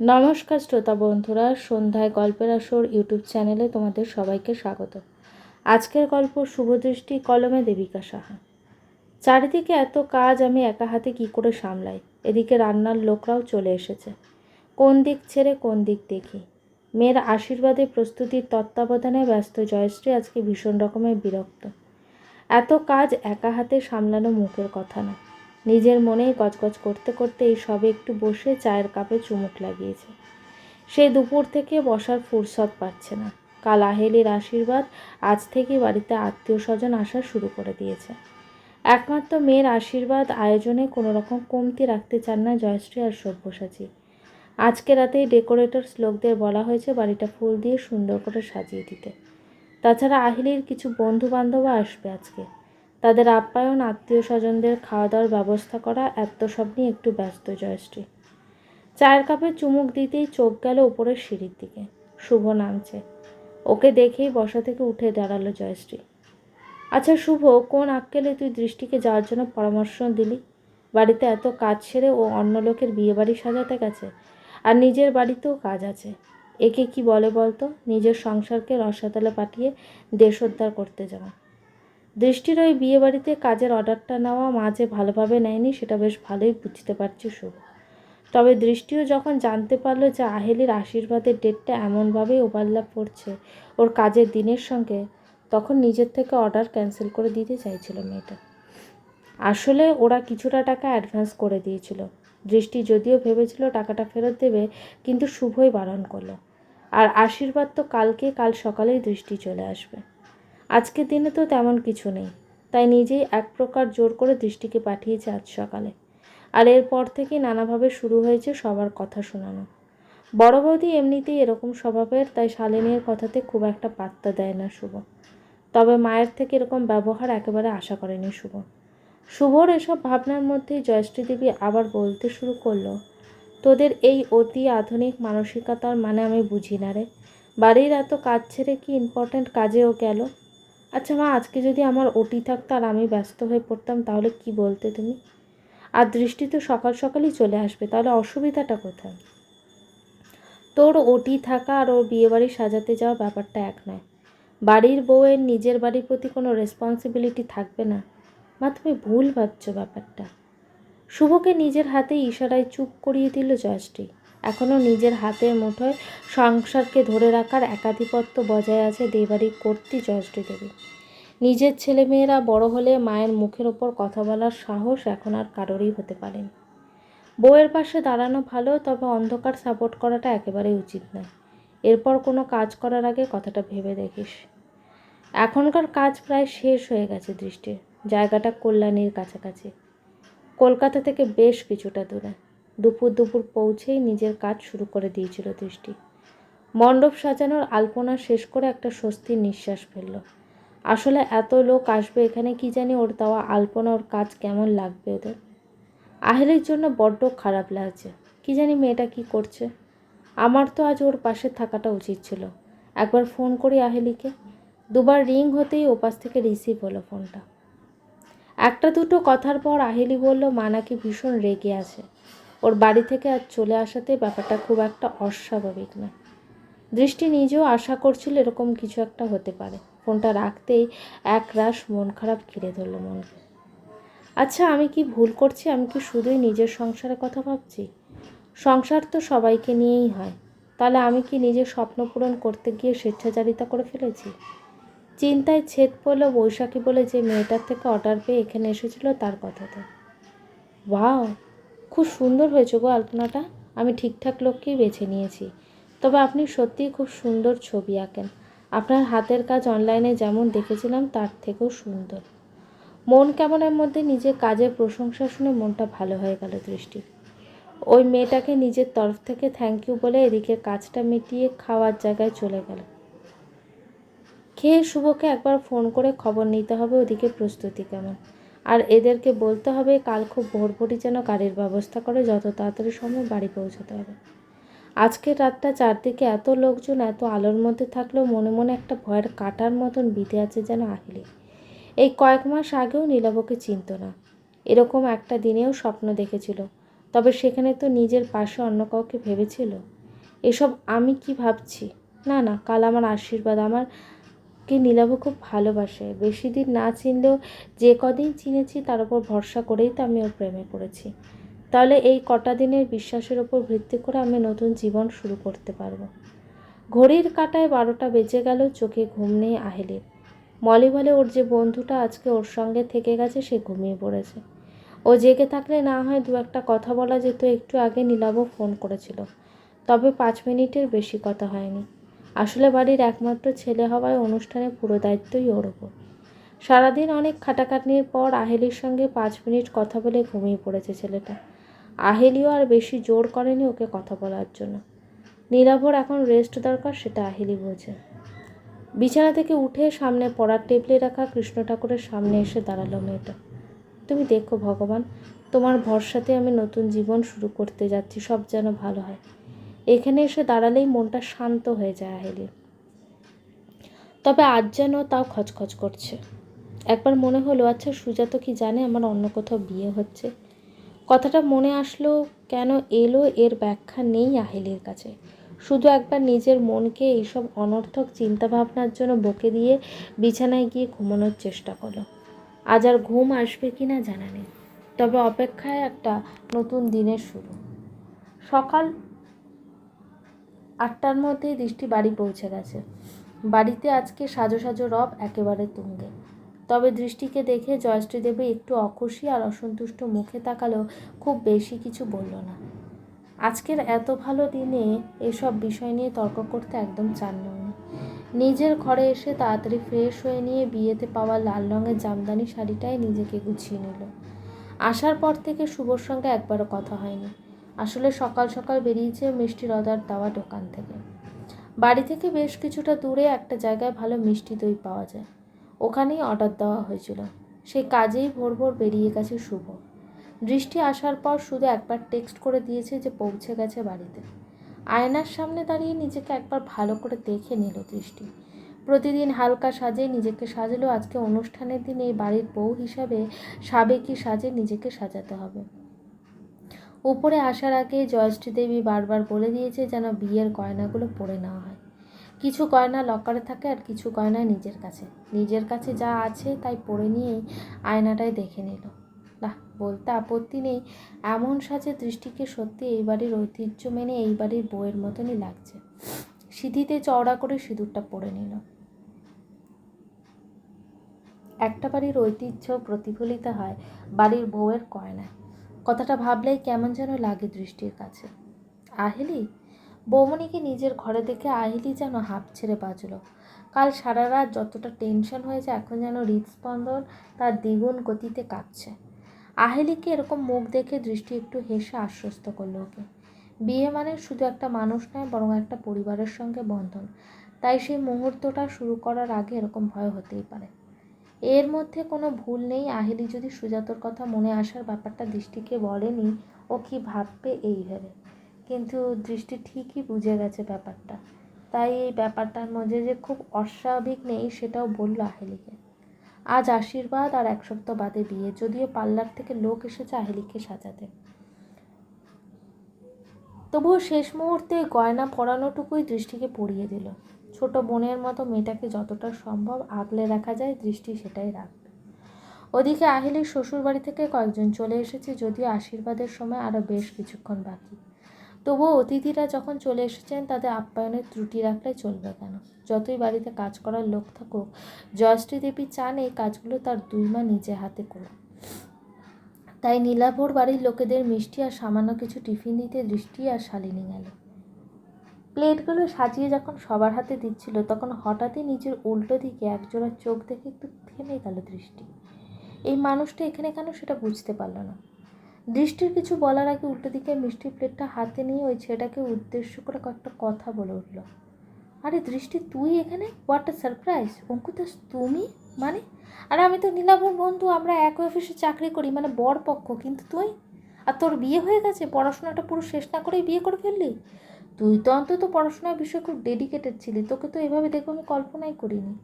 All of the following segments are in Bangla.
নমস্কার শ্রোতা বন্ধুরা, সন্ধ্যায় গল্পের আসর ইউটিউব চ্যানেলে তোমাদের সবাইকে স্বাগত। আজকের গল্প শুভদৃষ্টি কলমে দেবিকা সাহা। চারিদিকে এত কাজ আমি একা হাতে কি করে সামলাই? এদিকে রান্নার লোকরাও চলে এসেছে। কোন দিক ছেড়ে কোন দিক দেখি? মেয়ের আশীর্বাদে প্রস্তুতির তত্ত্বাবধানে ব্যস্ত জয়শ্রী আজকে ভীষণ রকমের বিরক্ত। এত কাজ একা হাতে সামলানো মুখের কথা না। নিজের মনেই কচকচ করতে করতে এই সবে একটু বসে চায়ের কাপে চুমুক লাগিয়েছে। সে দুপুর থেকে বসার ফুরসত পাচ্ছে না। কাল আহেলির আশীর্বাদ আজ থেকে বাড়িতে আত্মীয় স্বজন আসা শুরু করে দিয়েছে। একমাত্র মেয়ের আশীর্বাদ আয়োজনে কোনো রকম কমতি রাখতে চান না জয়শ্রী আর সব্যসাচী। আজকে রাতেই ডেকোরেটরস লোকদের বলা হয়েছে বাড়িটা ফুল দিয়ে সুন্দর করে সাজিয়ে দিতে। তাছাড়া আহিলির কিছু বন্ধু বান্ধবও আসবে আজকে। তাদের আপ্যায়ন আত্মীয় স্বজনদের খাওয়া দাওয়ার ব্যবস্থা করা এত সব নিয়ে একটু ব্যস্ত জয়শ্রী। চায়ের কাপে চুমুক দিতেই চোখ গেল উপরের সিঁড়ির দিকে। শুভ নামছে। ওকে দেখেই বসা থেকে উঠে দাঁড়াল জয়শ্রী। আচ্ছা শুভ, কোন আক্কেলে তুই দৃষ্টিকে যাওয়ার জন্য পরামর্শ দিলি? বাড়িতে এত কাজ সেরে ও অন্য লোকের বিয়ে বাড়ি সাজাতে গেছে, আর নিজের বাড়িতেও কাজ আছে। একে কি বলে বলতো? নিজের সংসারকে রসাতলে পাঠিয়ে দেশোদ্ধার করতে যাওয়া দৃষ্টির ওই বিয়েবাড়িতে কাজের অর্ডারটা নেওয়া মাঝে ভালোভাবে নেয়নি, সেটা বেশ ভালোই বুঝতে পারছি শুভ। তবে দৃষ্টিও যখন জানতে পারল যে আহেলির আশীর্বাদের ডেটটা এমনভাবেই ওভারল্যাপ করছে ওর কাজের দিনের সঙ্গে, তখন নিজের থেকে অর্ডার ক্যান্সেল করে দিতে চাইছিল মেয়েটা। আসলে ওরা কিছুটা টাকা অ্যাডভান্স করে দিয়েছিল। দৃষ্টি যদিও ভেবেছিল টাকাটা ফেরত দেবে, কিন্তু শুভই বারণ করল। আর আশীর্বাদ তো কালকে, কাল সকালেই দৃষ্টি চলে আসবে। আজকের দিনে তো তেমন কিছু নেই। তাই নিজেই এক প্রকার জোর করে দৃষ্টিকে পাঠিয়েছে আজ সকালে। আর এরপর থেকে নানাভাবে শুরু হয়েছে সবার কথা শোনানো। বড় বৌদি এমনিতেই এরকম স্বভাবের, তাই শালিনীর কথাতে খুব একটা পাত্তা দেয় না শুভ। তবে মায়ের থেকে এরকম ব্যবহার একেবারে আশা করেনি শুভ। শুভর এসব ভাবনার মধ্যেই জয়শ্রী দেবী আবার বলতে শুরু করল, তোদের এই অতি আধুনিক মানসিকতার মানে আমি বুঝি না রে। বাড়ির এত কাজ ছেড়ে কি ইম্পর্ট্যান্ট কাজেও গেল? আচ্ছা মা, আজকে যদি আমার ওটি থাকতো আর আমি ব্যস্ত হয়ে পড়তাম, তাহলে কি বলতে তুমি? আর দৃষ্টি তো সকাল সকালই চলে আসবে, তাহলে অসুবিধাটা কোথায়? তোর ওটি থাকা আর ওর বিয়েবাড়ি সাজাতে যাওয়া ব্যাপারটা এক নয়। বাড়ির বউয়ের নিজের বাড়ির প্রতি কোনো রেসপন্সিবিলিটি থাকবে না। মা, তুমি ভুল ভাবছ ব্যাপারটা। শুভকে নিজের হাতে ইশারায় চুপ করিয়ে দিল জয়শ্রী। এখনও নিজের হাতের মুঠোয় সংসারকে ধরে রাখার একাধিপত্য বজায় আছে দেবাড়ি কর্তী জয়শ্রী দেবী। নিজের ছেলেমেয়েরা বড় হলে মায়ের মুখের ওপর কথা বলার সাহস এখন আর কারোরই হতে পারেনি। বউয়ের পাশে দাঁড়ানো ভালো, তবে অন্ধকার সাপোর্ট করাটা একেবারেই উচিত নয়। এরপর কোনো কাজ করার আগে কথাটা ভেবে দেখিস। এখনকার কাজ প্রায় শেষ হয়ে গেছে দৃষ্টির। জায়গাটা কল্যাণীর কাছাকাছি। কলকাতা থেকে বেশ কিছুটা দূরে। দুপুর দুপুর পৌঁছেই নিজের কাজ শুরু করে দিয়েছিল দৃষ্টি। মণ্ডপ সাজানোর আলপনা শেষ করে একটা স্বস্তির নিঃশ্বাস ফেলল। আসলে এত লোক আসবে এখানে কি জানি ওর দেওয়া আলপনা, ওর কাজ কেমন লাগবে ওদের? আহেলের জন্য বড্ড খারাপ লাগছে। কি জানি মেয়েটা কি করছে? আমার তো আজ ওর পাশে থাকাটা উচিত ছিল। একবার ফোন করি আহেলিকে। দুবার রিং হতেই ওপাশ থেকে রিসিভ হলো ফোনটা। একটা দুটো কথার পর আহেলি বলল, মা নাকি ভীষণ রেগে আছে। ওর বাড়ি থেকে আজ চলে আসাতে ব্যাপারটা খুব একটা অস্বাভাবিক না। দৃষ্টি নিজেও আশা করছিল এরকম কিছু একটা হতে পারে। ফোনটা রাখতেই এক রাশ মন খারাপ ঘিরে ধরলো মনকে। আচ্ছা আমি কি ভুল করছি? আমি কি শুধুই নিজের সংসারের কথা ভাবছি? সংসার তো সবাইকে নিয়েই হয়। তাহলে আমি কি নিজের স্বপ্ন পূরণ করতে গিয়ে স্বেচ্ছাচারিতা করে ফেলেছি? চিন্তায় ছেদ পড়ল বৈশাখী বলে যে মেয়েটার থেকে অর্ডার পেয়ে এখানে এসেছিল তার কথাতে। ওয়াও! খুব সুন্দর হয়েছে গো আলপনাটা। আমি ঠিকঠাক লোককেই বেছে নিয়েছি। তবে আপনি সত্যিই খুব সুন্দর ছবি আঁকেন। আপনার হাতের কাজ অনলাইনে যেমন দেখেছিলাম, তার থেকেও সুন্দর। মন কেমনের মধ্যে নিজের কাজের প্রশংসা শুনে মনটা ভালো হয়ে গেল দৃষ্টি। ওই মেয়েটাকে নিজের তরফ থেকে থ্যাংক ইউ বলে এদিকে কাজটা মিটিয়ে খাওয়ার জায়গায় চলে গেল। খেয়ে শুভকে একবার ফোন করে খবর নিতে হবে, ওদিকে প্রস্তুতি কেমন? আর এদেরকে বলতে হবে, কাল খুব ভোর ভোরই যেন গাড়ির ব্যবস্থা করে, যত তাড়াতাড়ি সময় বাড়ি পৌঁছাতে হবে। আজকের রাতটা চারদিকে এত লোকজন, এত আলোর মধ্যে থাকলেও মনে মনে একটা ভয়ের কাটার মতন বিধে আছে যেন আহিলি। এই কয়েক মাস আগেও নীলাবকে চিনত না। এরকম একটা দিনেও স্বপ্ন দেখেছিল। তবে সেখানে তো নিজের পাশে অন্য কাউকে ভেবেছিল? এসব আমি কি ভাবছি? না না, কাল আমার আশীর্বাদ, আমার কে নীলাভ খুব ভালোবাসে। বেশি দিন না চিনলেও যে কদিন চিনেছি তার উপর ভরসা করেই তো আমি ওর প্রেমে পড়েছি। তাহলে এই কটা দিনের বিশ্বাসের ওপর ভিত্তি করে আমি নতুন জীবন শুরু করতে পারব। ঘড়ির কাঁটায় বারোটা বেজে গেল, চোখে ঘুম নেই আহেলির। মলি বলে, ওর যে বন্ধুটা আজকে ওর সঙ্গে থেকে গেছে, সে ঘুমিয়ে পড়েছে। ও জেগে থাকলে না হয় দু একটা কথা বলা যেত, একটু আগে নীলাবও ফোন করেছিল। তবে পাঁচ মিনিটের বেশি কথা হয়নি। আসলে বাড়ির একমাত্র ছেলে হওয়ায় অনুষ্ঠানে পুরো দায়িত্বই ওর ওপর। সারাদিন অনেক খাটাখাটনির পর আহেলির সঙ্গে পাঁচ মিনিট কথা বলে ঘুমিয়ে পড়েছে ছেলেটা। আহেলিও আর বেশি জোর করেনি ওকে কথা বলার জন্য। নীলাভর এখন রেস্ট দরকার সেটা আহেলি বোঝে বিছানা থেকে উঠে সামনে পড়ার টেবিলে রাখা কৃষ্ণ ঠাকুরের সামনে এসে দাঁড়াল মেয়েটা। তুমি দেখো ভগবান, তোমার ভরসাতে আমি নতুন জীবন শুরু করতে যাচ্ছি, সব যেন ভালো হয়। এখানে এসে দাঁড়ালেই মনটা শান্ত হয়ে যায় আহেলির তবে আজ যেন তাও খচখচ করছে। একবার মনে হলো আচ্ছা সুজাত কি জানে আমার অন্য কোথাও বিয়ে হচ্ছে? কথাটা মনে আসলো, কেন এলো এর ব্যাখ্যা নেই আহেলির কাছে। শুধু একবার নিজের মনকে এইসব অনর্থক চিন্তাভাবনার জন্য বকে দিয়ে বিছানায় গিয়ে ঘুমানোর চেষ্টা করল। আজ আর ঘুম আসবে কি না জানা নেই। তবে অপেক্ষায় একটা নতুন দিনের শুরু। সকাল আটটার মধ্যেই দৃষ্টি বাড়ি পৌঁছে গেছে। বাড়িতে আজকে সাজো সাজো রব একেবারে তুঙ্গে। তবে দৃষ্টিকে দেখে জয়শ্রী দেবী একটু অখুশি আর অসন্তুষ্ট মুখে তাকালেও খুব বেশি কিছু বলল না। আজকের এত ভালো দিনে এসব বিষয় নিয়ে তর্ক করতে একদম চান না নিজের ঘরে এসে তাড়াতাড়ি ফ্রেশ হয়ে নিয়ে বিয়েতে পাওয়া লাল রঙের জামদানি শাড়িটাই নিজেকে গুছিয়ে নিল। আসার পর থেকে শুভর সঙ্গে একবারও কথা হয়নি। আসলে সকাল সকাল বেরিয়েছে মিষ্টি অর্ডার দেওয়া দোকান থেকে। বাড়ি থেকে বেশ কিছুটা দূরে একটা জায়গায় ভালো মিষ্টি দই পাওয়া যায়। ওখানেই অর্ডার দেওয়া হয়েছিল। সেই কাজেই ভোর ভোর বেরিয়ে গেছে শুভ। দৃষ্টি আসার পর শুধু একবার টেক্সট করে দিয়েছে যে পৌঁছে গেছে বাড়িতে। আয়নার সামনে দাঁড়িয়ে নিজেকে একবার ভালো করে দেখে নিল দৃষ্টি। প্রতিদিন হালকা সাজে নিজেকে সাজালেও আজকে অনুষ্ঠানের দিন বাড়ির বউ হিসাবে সাবেকি সাজে নিজেকে সাজাতে হবে। উপরে আসার আগে জয়শ্রী দেবী বারবার বলে দিয়েছে যেন বিয়ের গয়নাগুলো পরে নেওয়া হয়। কিছু গয়না লকারে থাকে আর কিছু গয়না নিজের কাছে। নিজের কাছে যা আছে তাই পরে নিয়েই আয়নাটাই দেখে নিল। না বলতে আপত্তি নেই। এমন সাজে দৃষ্টিকে সত্যি এই বাড়ির ঐতিহ্য মেনে এই বাড়ির বউয়ের মতনই লাগছে। সিঁথিতে চওড়া করে সিঁদুরটা পরে নিল। একটা বাড়ির ঐতিহ্য প্রতিফলিত হয় বাড়ির বউয়ের গয়নায় কথাটা ভাবলেই কেমন যেন লাগে দৃষ্টির কাছে। আহেলি? বৌমণিকে নিজের ঘরে দেখে আহিলি যেন হাঁপ ছেড়ে বাঁচল। কাল সারা রাত যতটা টেনশন হয়েছে এখন যেন হৃদস্পন্দন তার দ্বিগুণ গতিতে কাঁপছে। আহেলিকে এরকম মুখ দেখে দৃষ্টি একটু হেসে আশ্বস্ত করল ওকে। বিয়ে মানে শুধু একটা মানুষ নয়, বরং একটা পরিবারের সঙ্গে বন্ধন। তাই সেই মুহূর্তটা শুরু করার আগে এরকম ভয় হতেই পারে। এর মধ্যে কোনো ভুল নেই। আহেলি যদি সুজাতর কথা মনে আসার ব্যাপারটা দৃষ্টিকে বলেনি, ও কি ভাববে এই ভেবে? কিন্তু দৃষ্টি ঠিকই বুঝে গেছে ব্যাপারটা। তাই এই ব্যাপারটার মধ্যে যে খুব অস্বাভাবিক নেই, সেটাও বলল আহেলিকে। আজ আশীর্বাদ আর এক সপ্তাহ বাদে বিয়ে। যদিও পার্লার থেকে লোক এসেছে আহেলিকে সাজাতে। তবুও শেষ মুহূর্তে গয়না পরানোটুকুই দৃষ্টিকে পড়িয়ে দিল। ছোট বোনের মতো মেয়েটাকে যতটা সম্ভব আগলে রাখা যায়, দৃষ্টি সেটাই রাখবে। ওদিকে আহিলির শ্বশুর বাড়ি থেকে কয়েকজন চলে এসেছে, যদিও আশীর্বাদের সময় আরও বেশ কিছুক্ষণ বাকি। তবুও অতিথিরা যখন চলে এসেছেন, তাদের আপ্যায়নের ত্রুটি রাখলে চলবে কেন? যতই বাড়িতে কাজ করার লোক থাকুক, জয়শ্রী দেবী চান এই কাজগুলো তার দুই মা নিজে হাতে করুক তাই নীলাভর বাড়ির লোকেদের মিষ্টি আর সামান্য কিছু টিফিন দিতে দৃষ্টি আর শালিনী গেল। প্লেটগুলো সাজিয়ে যখন সবার হাতে দিচ্ছিল, তখন হঠাৎই নিজের উল্টো দিকে একজোড়া চোখ দেখে একটু থেমে গেল দৃষ্টি। এই মানুষটা এখানে কেন সেটা বুঝতে পারল না। দৃষ্টির কিছু বলার আগে উল্টো দিকে মিষ্টির প্লেটটা হাতে নিয়ে ওই ছেলেটাকে উদ্দেশ্য করে কয়েকটা কথা বলে উঠল। আরে দৃষ্টি, তুই এখানে? হোয়াট আ সারপ্রাইজ অঙ্কুদাস তুমি? মানে? আর আমি তো নীলাভর বন্ধু, আমরা এক অফিসে চাকরি করি মানে বর পক্ষ কিন্তু তুই? আর তোর বিয়ে হয়ে গেছে, পড়াশোনাটা পুরো শেষ না করেই বিয়ে করে ফেললি? তুই তো অন্তত পড়াশোনার বিষয়ে খুব ডেডিকেটেড ছিলি, তোকে তো এভাবে দেখো আমি কল্পনাই করিনি।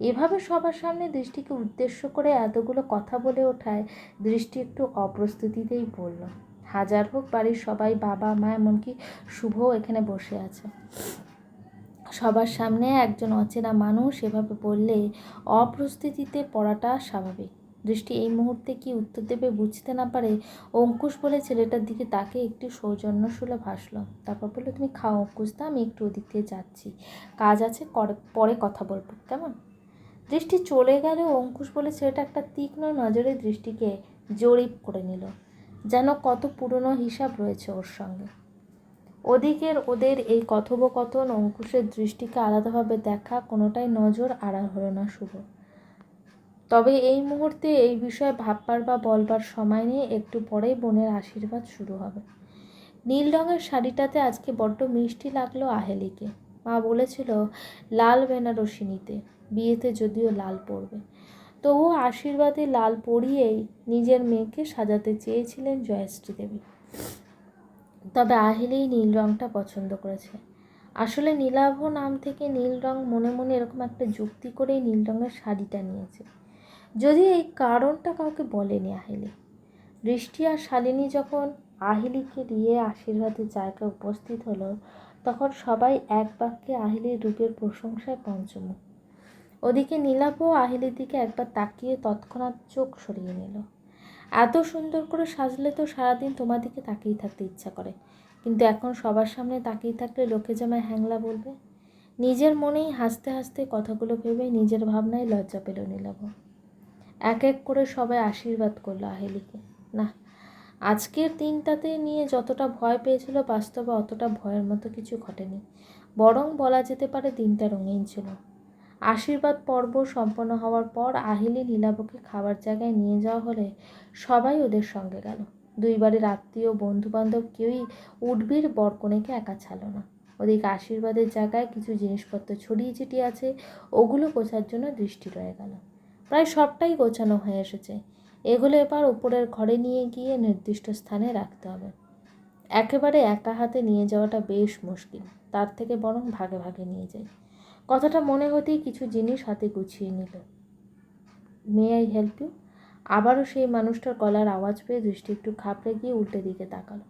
এভাবে সবার সামনে দৃষ্টিকে উদ্দেশ্য করে এতগুলো কথা বলে ওঠায়, দৃষ্টি একটু অপ্রস্তুতিতেই বলল হাজার হোক বাড়ির সবাই বাবা, মা, এমনকি শুভও এখানে বসে আছে। সবার সামনে একজন অচেনা মানুষ এভাবে বললে অপ্রস্তুতিতে পড়াটা স্বাভাবিক। দৃষ্টি এই মুহূর্তে কি উত্তর দেবে বুঝতে না পারে, অঙ্কুশ বলে ছেলেটার দিকে তাকে একটু সৌজন্যসুলভ হাসলো। তারপর বলল, তুমি খাও অঙ্কুশ দা, আমি একটু ওদিক দিয়ে যাচ্ছি। কাজ আছে পরে কথা বলব, কেমন? দৃষ্টি চলে গেলে, অঙ্কুশ বলে ছেলেটা একটা তীক্ষ্ণ নজরে দৃষ্টিকে জরিপ করে নিল। যেন কত পুরনো হিসাব রয়েছে ওর সঙ্গে। ওদিকের ওদের এই কথোপকথন অঙ্কুশের দৃষ্টিকে আলাদাভাবে দেখা কোনোটাই নজর আড়াল হলো না শুভ। তবে এই মুহূর্তে এই বিষয়ে ভাববার বা বলবার সময় নিয়ে একটু পরেই বোনের আশীর্বাদ শুরু হবে। নীল রঙের শাড়িটাতে আজকে বড্ড মিষ্টি লাগল আহেলিকে। মা বলেছিল, লাল বেনারসি নিতে বিয়েতে যদিও লাল পরবে। তবুও আশীর্বাদে লাল পরিয়েই নিজের মেয়েকে সাজাতে চেয়েছিলেন জয়শ্রী দেবী। তবে আহিলেই নীল রঙটা পছন্দ করেছে। আসলে নীলাভ নাম থেকে নীল রং মনে মনে এরকম একটা যুক্তি করেই নীল রঙের শাড়িটা নিয়েছে। যদি এই কারণটা কাউকে বলেনি আহিলি। বৃষ্টি আর শালিনী যখন আহিলিকে দিয়ে আশীর্বাদের জায়গায় উপস্থিত হলো, তখন সবাই এক বাক্যে আহিলির রূপের প্রশংসায় পঞ্চমুখ। ওদিকে নীলাভও আহিলির দিকে একবার তাকিয়ে তৎক্ষণাৎ চোখ সরিয়ে নিল। এত সুন্দর করে সাজলে তো সারাদিন তোমার দিকে তাকিয়ে থাকতে ইচ্ছা করে, কিন্তু এখন সবার সামনে তাকিয়ে থাকলে লোকে জামায় হ্যাংলা বলবে। নিজের মনেই হাসতে হাসতে কথাগুলো ভেবে নিজের ভাবনায় লজ্জা পেল নীলাভ এক এক করে সবাই আশীর্বাদ করল আহেলিকে। না আজকের দিনটাতে নিয়ে যতটা ভয় পেয়েছিল বাস্তবে অতটা ভয়ের মতো কিছু ঘটেনি। বরং বলা যেতে পারে দিনটা রঙিন ছিল। আশীর্বাদ পর্ব সম্পন্ন হওয়ার পর আহিলি নীলাবকে খাবার জায়গায় নিয়ে যাওয়া হলে সবাই ওদের সঙ্গে গেল। দুই বাড়ির আত্মীয়, বন্ধুবান্ধব কেউই উঠবির বরকনেকে একা ছাড়লো না। ওদিকে আশীর্বাদের জায়গায় কিছু জিনিসপত্র ছড়িয়ে ছিটিয়ে আছে, ওগুলো গোছার জন্য দৃষ্টি রয়ে গেল। প্রায় সবটাই গোছানো হয়ে এসেছে। এগুলো এবার উপরের ঘরে নিয়ে গিয়ে নির্দিষ্ট স্থানে রাখতে হবে। একেবারে একা হাতে নিয়ে যাওয়াটা বেশ মুশকিল, তার থেকে বরং ভাগে ভাগে নিয়ে যাই কথাটা মনে হতেই কিছু জিনিস হাতে গুছিয়ে নিল। May I help you? আবারও সেই মানুষটার গলার আওয়াজ পেয়ে দৃষ্টি একটু খাপড়ে গিয়ে উল্টে দিকে তাকালো।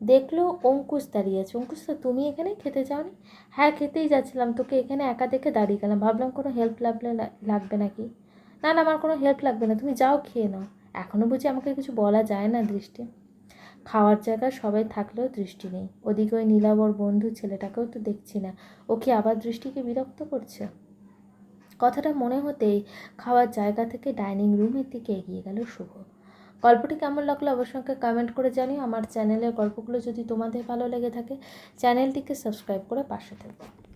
দেখল, অঙ্কুশ দাঁড়িয়ে আছে। অঙ্কুশ তো তুমি এখানে খেতে যাওনি? হ্যাঁ খেতেই যাচ্ছিলাম। তোকে এখানে একা দেখে দাঁড়িয়ে গেলাম। ভাবলাম কোনো হেল্প লাগলে লাগবে নাকি? না না, আমার কোনো হেল্প লাগবে না, তুমি যাও খেয়ে নাও। এখনও বুঝি আমাকে কিছু বলা যায় না দৃষ্টি। খাওয়ার জায়গায় সবাই থাকলেও দৃষ্টি নেই। ওদিকে ওই নীলাবর বন্ধু ছেলেটাকেও তো দেখছি না। ও কি আবার দৃষ্টিকে বিরক্ত করছে? কথাটা মনে হতেই খাওয়ার জায়গা থেকে ডাইনিং রুমের দিকে এগিয়ে গেল শুভ। গল্পটি কেমন লাগল অবশ্যই কমেন্ট করে জানিও। আমার চ্যানেলের গল্পগুলো যদি তোমাদের ভালো লেগে থাকে চ্যানেলটিকে সাবস্ক্রাইব করে পাশে থাকবে।